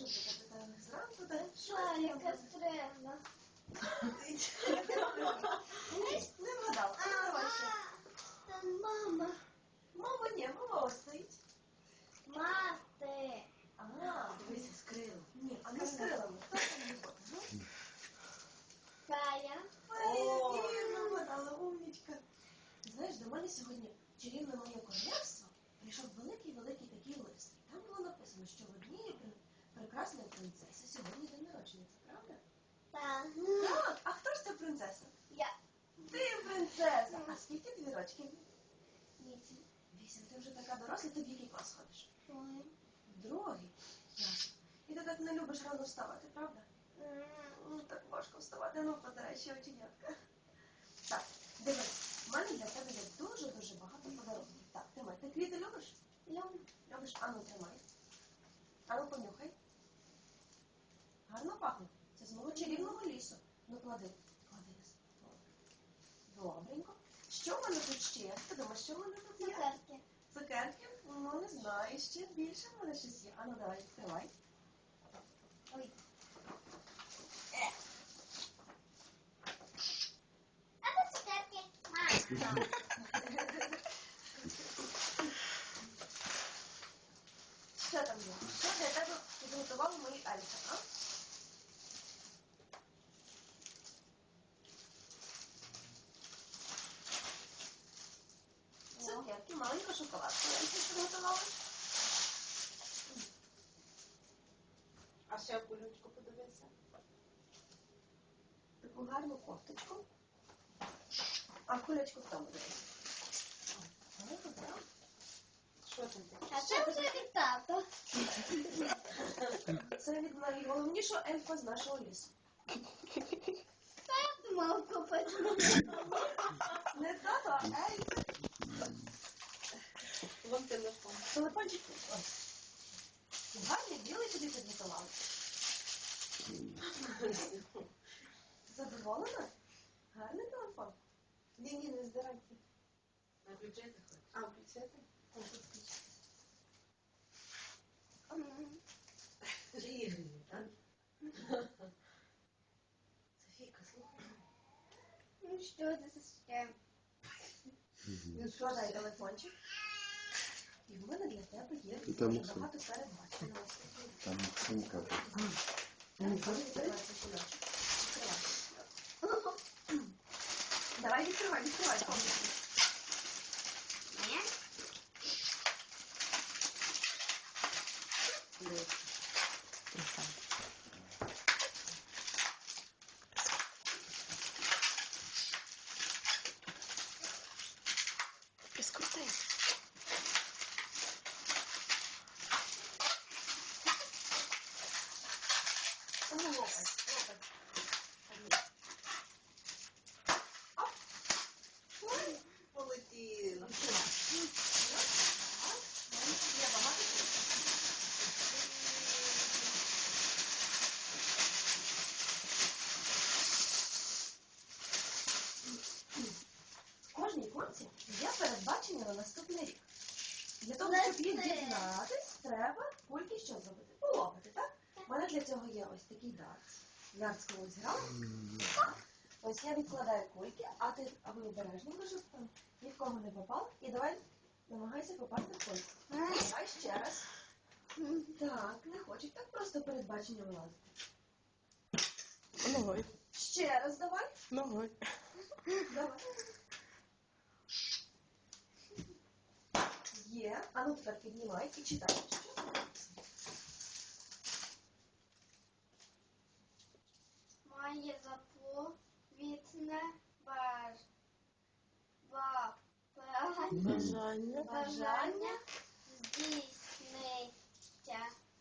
може бути? Зранку, так? Шарика стрельна. Не вгадав. А, давай ще. Там мама. Мама, ні, мама ось стоїть. Мати. А, дивися, з крилами. Ні, а не з крилами. Хто там не буде? Кая. Фея, вірно, вгадала, умнічка. Ти знаєш, до мене сьогодні в чарівне моє королевство прийшов великий-великий такий лист. І там було написано, що в однієї пр- прекрасної принцеси сьогодні день народження. Це правда? Так. Так, а хто ж ця принцеса? Я. Ти принцеса. А скільки тобі рочків? Вісім. Вісім. Ти вже така доросла, ти в який клас ходиш? Ой. Другий. Ясно. І ти так не любиш рано вставати, правда? Ну, так важко вставати, ну подай ще оченятка. Так, дивись, в мене для тебе є дуже-дуже багато подарунків. Так, тримай. Ти квіти любиш? Люблю. Любиш? Ану, тримай. Ану, понюхай. Гарно пахне. Це з мого чарівного лісу. Ну, клади. Добренько. Що в мене тут ще? є? Що в мене тут є? Цукерки. Цукерки? Ну, не знаю, ще більше в мене щось є. Ану, давай, відкривай. Ой. Е. А це цукерки. Маска. Що там є? Що для тебе підготували мої ельфи, а? Цукерки, маленька шоколадка. Ельфи підготували. А ще кулючку подивися. Таку гарну кофточку. А кулечку в тому. Що там таке? А це вже від тата. Це від найголовнішого ельфа з нашого лісу. Та я мав купити. Не тато, а ельф. Вон телефон. Телефончик. Гарний білий тобі підготували. Задоволена? Гарний телефон. Ні, ні, не здирайте. А включити хоч? А, включити? Ой, тут включиться. Ігри, так? Софійка, слухай. Ну що це за ще? Ну, що Складай це? телефончик. І в мене для тебе є І там дуже Максим. багато передбаченого. Там Максимка. Відкривай цей จะได้ไม่ їх треба кульки що зробити? Полопати, так? У мене для цього є ось такий дартс. Дартс колись грав. Ось я відкладаю кульки, а ти аби обережненько, щоб там ні в кого не попав. І давай намагайся попасти в кульку. Давай ще раз. Так, не хочуть так просто передбачення вилазити. Ногой. Ще раз давай. Ногой. Давай. Є. А ну тепер піднімай і читай. Моє заповітне баж... ба... бажання Бажання. бажання здійсниться.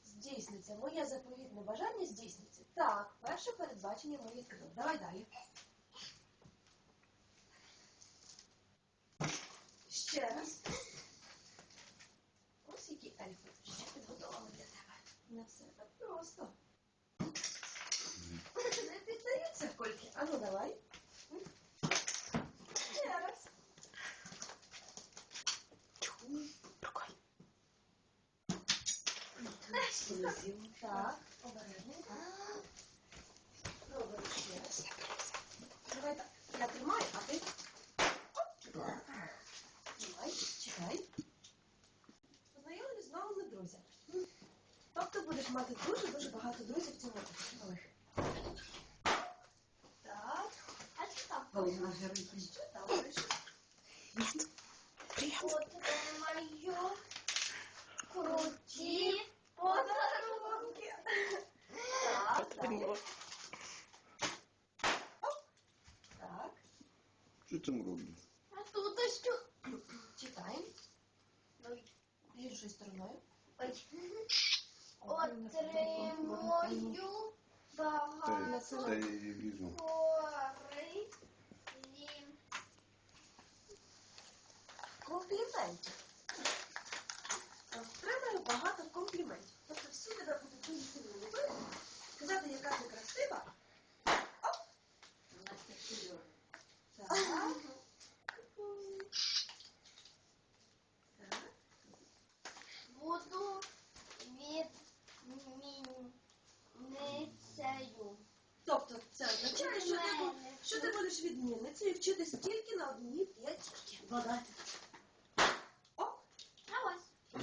Здійсниться. Моє заповітне бажання здійсниться. Так, перше передбачення ми відкрили. Давай далі. Ще раз. Ось які ельфи ще підготували для тебе. Не все так просто. Не піддаються кульки. А ну давай. Ще раз. Рукой. Так, обережненько. Пробуємо ще раз. Давай так. Я тримаю, мати дуже-дуже багато друзів в цьому році. малих. Так, А що там? що там пише? Отримаю круті Подарунки. Так, далі. Оп. Так, Що там роблю? А тут що? читаємо. Ой. Іншою стороною. Ой. Отримую багато та й візьму. кориці. Компліментів. Отримаю багато компліментів. Тобто всі тебе будуть дуже сильно любити, казати, яка ти красива. Оп. Так. Так. Буду відмінницею. Тобто це означає, що ти, бу- будеш відмінницею і вчитись тільки на одній п'ятірки. Вгадайте. Оп. А ось.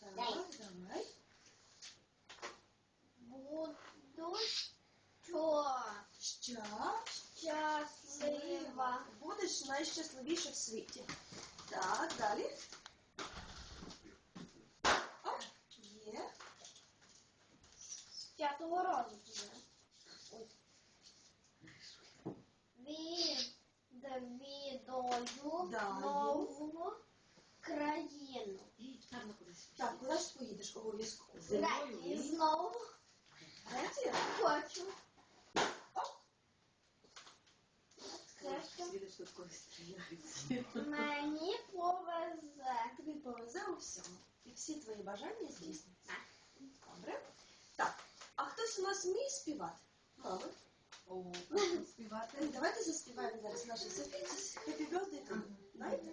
Так, давай. Буду що? Що? Щаслива. Будеш найщасливіша в світі. Так, далі. Є. З п'ятого разу вже. Ой. Відвідую Далі. нову країну. Так, куди ж поїдеш обов'язково? Грецію знову Греція? хочу. Оп. Це що? Мені повезе. Тобі повезе у всьому. І всі твої бажання здійсняться. Добре? Так, а хтось у нас вміє співати? Мами? Співати. Давайте заспіваємо зараз нашій Софійці Happy Birthday to. Знаєте?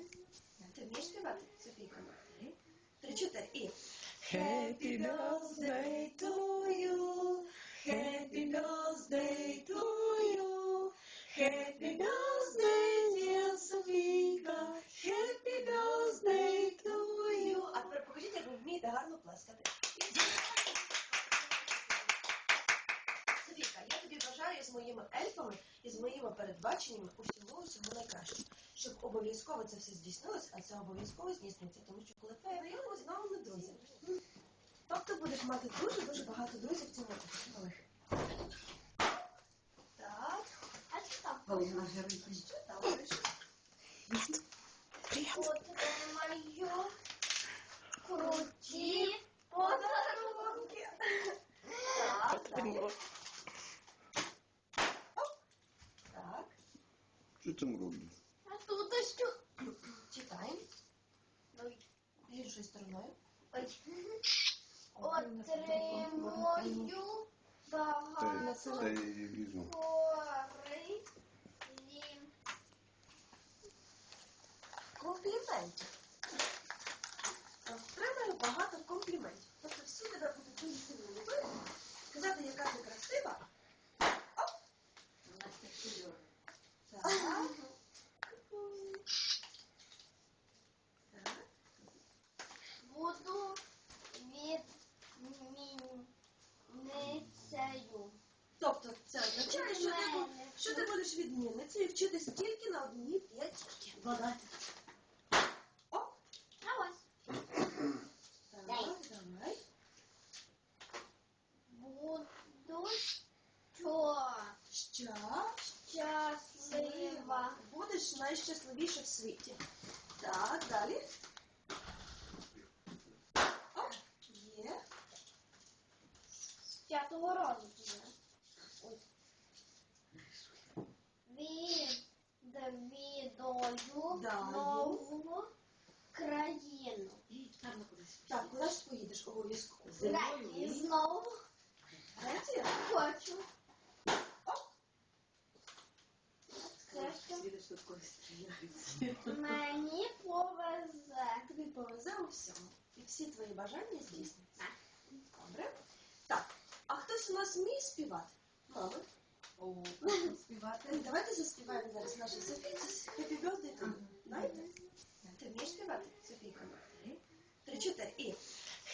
Ти вмієш співати, Софійка? Три-чотири. І. Happy birthday to you. Happy birthday to you. Happy birthday, dear Sofika. Happy birthday to you. А тепер покажіть, як ви вмієте гарно плескати. Софійка, я тобі бажаю з моїми ельфами і з моїми передбаченнями усього усього найкращого. Щоб обов'язково це все здійснилось, а це обов'язково здійсниться, тому що коли ти знайомилась з новими друзями. Тобто будеш мати дуже-дуже багато друзів в цьому році. малих. Так, А що там? що там пише? Отримаю круті подарунки. Так, далі. Оп. Так, Що там роблю? А тут що? читаємо. Ой. Іншою стороною. Ой. Отримую багато візьму. Компліментів. Отримаю багато компліментів. Тобто всі тебе будуть дуже сильно любити, казати, яка ти красива. Оп. Так. Так. Буду відмінницею. Тобто це означає, що ти, бу- що ти будеш відмінницею і вчитись тільки на одній п'ятірки. Вгадайте. Оп. А ось. Так, давай. Буду що? Що? Щаслива. Будеш найщасливіша в світі. Так, далі. Оп, є. З п'ятого разу вже. Ой. Відвідую Далі. нову країну. Так, куди ж поїдеш обов'язково? Грецію знову Греція? хочу. Оп. Це що? Мені повезе. Тобі повезе у всьому. І всі твої бажання здійсняться. нас вміє співати? Мама? О, співати. Давайте заспіваємо зараз нашій Софійці Happy Birthday to you. Знаєте? Ти вмієш співати, Софійка? Три, Три, чотири. І.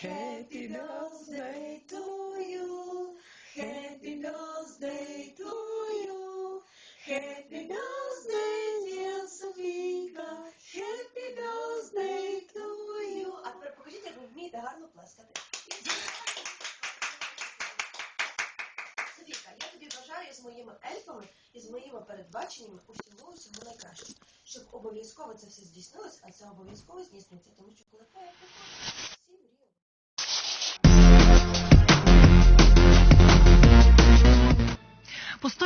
Happy birthday to you. Happy birthday to you. Happy birthday, dear Sofika. Happy birthday to you. А тепер покажіть, як ви вмієте гарно плескати. Софійка, я тобі бажаю з моїми ельфами і з моїми передбаченнями усього усього найкраще. Щоб обов'язково це все здійснилось, а це обов'язково здійсниться, тому що коли приходить,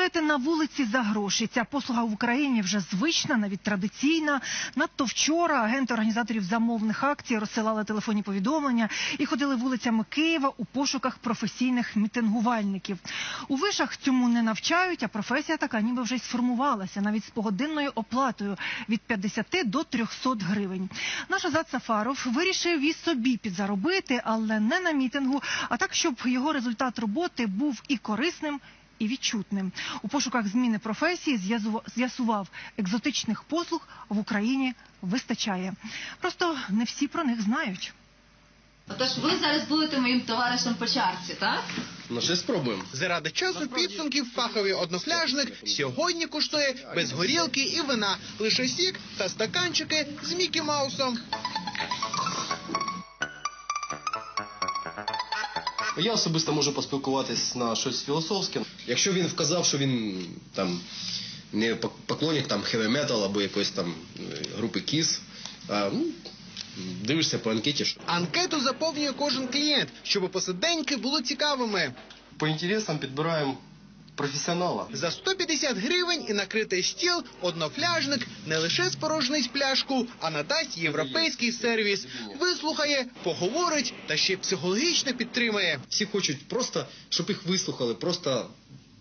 Постояти на вулиці за гроші. Ця послуга в Україні вже звична, навіть традиційна. Надто вчора агенти організаторів замовних акцій розсилали телефонні повідомлення і ходили вулицями Києва у пошуках професійних мітингувальників. У вишах цьому не навчають, а професія така ніби вже й сформувалася, навіть з погодинною оплатою від 50 до 300 гривень. Наш Азат Сафаров вирішив і собі підзаробити, але не на мітингу, а так, щоб його результат роботи був і корисним, і відчутним. У пошуках зміни професії з'ясував, екзотичних послуг в Україні вистачає. Просто не всі про них знають. Отож, ви зараз будете моїм товаришем по чарці, так? Ну, ще спробуємо. Заради часу підсумків фаховий однопляжник сьогодні коштує без горілки і вина, лише сік та стаканчики з Мікі Маусом. Я особисто можу поспілкуватись на щось філософське. Якщо він вказав, що він там не пок- поклонник там хеві-метал або якоїсь там е, групи кіс. а, ну, дивишся по анкеті, що Анкету заповнює кожен клієнт, щоб посиденьки були цікавими. по інтересам підбираємо професіонала. За 150 гривень і накритий стіл однофляжник не лише спорожнить пляшку, а надасть європейський сервіс. Вислухає, поговорить та ще психологічно підтримає. Всі хочуть просто, щоб їх вислухали, просто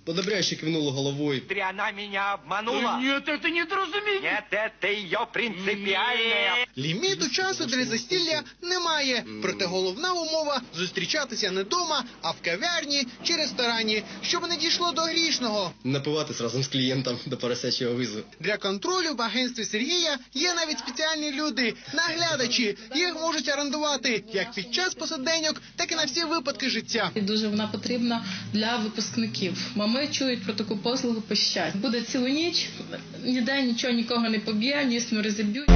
одобряючи кивнули головою. Она меня обманула. Нет, это недоразумение. Нет, это ее принципиальная. Ліміту часу для застілля немає. Проте головна умова зустрічатися не дома, а в кав'ярні чи ресторані, щоб не дійшло до грішного. Напиватись разом з клієнтом до поросячого визу. Для контролю в агентстві Сергія є навіть спеціальні люди, наглядачі. Їх можуть орендувати як під час посиденьок, так і на всі випадки життя. І дуже вона потрібна для випускників. Мами чують про таку послугу пищать. Буде цілу ніч, ніде нічого нікого не поб'є, ніс не розіб'ють.